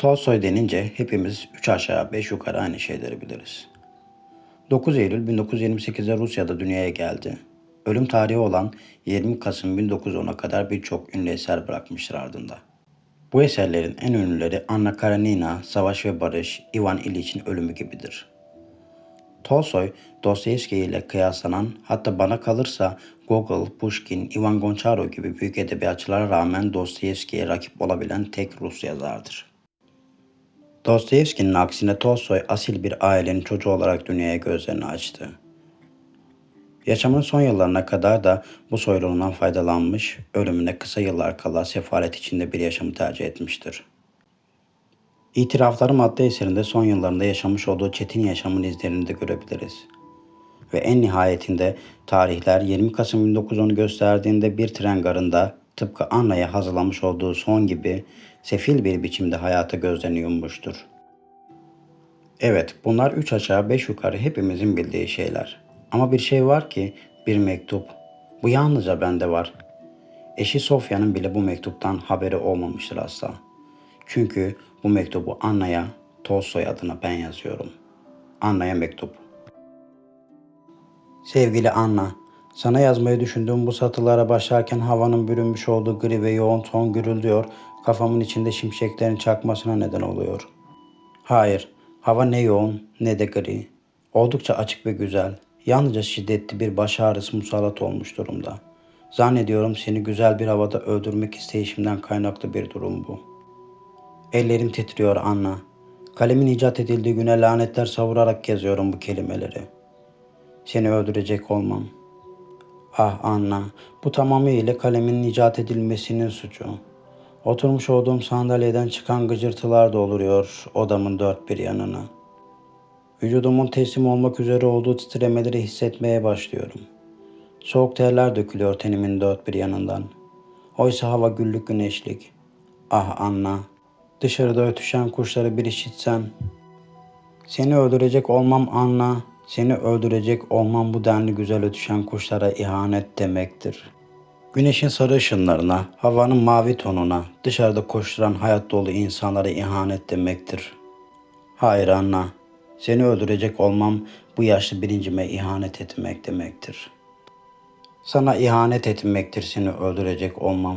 Tolstoy denince hepimiz üç aşağı beş yukarı aynı şeyleri biliriz. 9 Eylül 1928'de Rusya'da dünyaya geldi. Ölüm tarihi olan 20 Kasım 1910'a kadar birçok ünlü eser bırakmıştır ardında. Bu eserlerin en ünlüleri Anna Karenina, Savaş ve Barış, Ivan İliç'in ölümü gibidir. Tolstoy, Dostoyevski ile kıyaslanan hatta bana kalırsa Gogol, Pushkin, Ivan Gonçarov gibi büyük edebiyatçılara rağmen Dostoyevski'ye rakip olabilen tek Rus yazardır. Dostoyevski'nin aksine Tolstoy asil bir ailenin çocuğu olarak dünyaya gözlerini açtı. Yaşamının son yıllarına kadar da bu soyluluğundan faydalanmış, ölümüne kısa yıllar kala sefalet içinde bir yaşamı tercih etmiştir. İtiraflarım adlı eserinde son yıllarında yaşamış olduğu çetin yaşamın izlerini de görebiliriz. Ve en nihayetinde tarihler 20 Kasım 1910'u gösterdiğinde bir tren garında tıpkı Anna'ya hazırlamış olduğu son gibi sefil bir biçimde hayata gözlerini yummuştur. Evet, bunlar üç aşağı beş yukarı hepimizin bildiği şeyler. Ama bir şey var ki bir mektup. Bu yalnızca bende var. Eşi Sofya'nın bile bu mektuptan haberi olmamıştır asla. Çünkü bu mektubu Anna'ya Tolstoy adına ben yazıyorum. Anna'ya mektup. Sevgili Anna, sana yazmayı düşündüğüm bu satırlara başlarken havanın bürünmüş olduğu gri ve yoğun ton gürüldüyor, kafamın içinde şimşeklerin çakmasına neden oluyor. Hayır, hava ne yoğun ne de gri. Oldukça açık ve güzel. Yalnızca şiddetli bir baş ağrısı musallat olmuş durumda. Zannediyorum seni güzel bir havada öldürmek isteyişimden kaynaklı bir durum bu. Ellerim titriyor Anna. Kalemin icat edildiği güne lanetler savurarak geziyorum bu kelimeleri. Seni öldürecek olmam. Ah Anna, bu tamamıyla kalemin icat edilmesinin suçu. Oturmuş olduğum sandalyeden çıkan gıcırtılar dolduruyor odamın dört bir yanını. Vücudumun teslim olmak üzere olduğu titremeleri hissetmeye başlıyorum. Soğuk terler dökülüyor tenimin dört bir yanından. Oysa hava güllük güneşlik. Ah Anna, dışarıda ötüşen kuşları bir işitsen. Seni öldürecek olmam Anna, seni öldürecek olmam bu denli güzel ötüşen kuşlara ihanet demektir. Güneşin sarı ışınlarına, havanın mavi tonuna, dışarıda koşturan hayat dolu insanlara ihanet demektir. Hayır Anna, seni öldürecek olmam bu yaşlı birincime ihanet etmek demektir. Sana ihanet etmektir seni öldürecek olmam.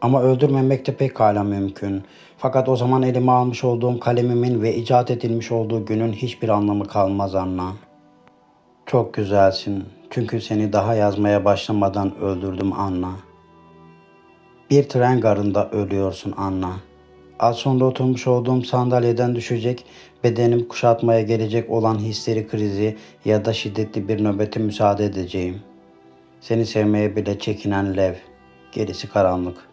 Ama öldürmemek de pekala mümkün. Fakat o zaman elime almış olduğum kalemimin ve icat edilmiş olduğu günün hiçbir anlamı kalmaz Anna. Çok güzelsin. Çünkü seni daha yazmaya başlamadan öldürdüm Anna. Bir tren garında ölüyorsun Anna. Az sonra oturmuş olduğum sandalyeden düşecek, bedenim kuşatmaya gelecek olan histeri krizi ya da şiddetli bir nöbete müsaade edeceğim. Seni sevmeye bile çekinen lev. Gerisi karanlık.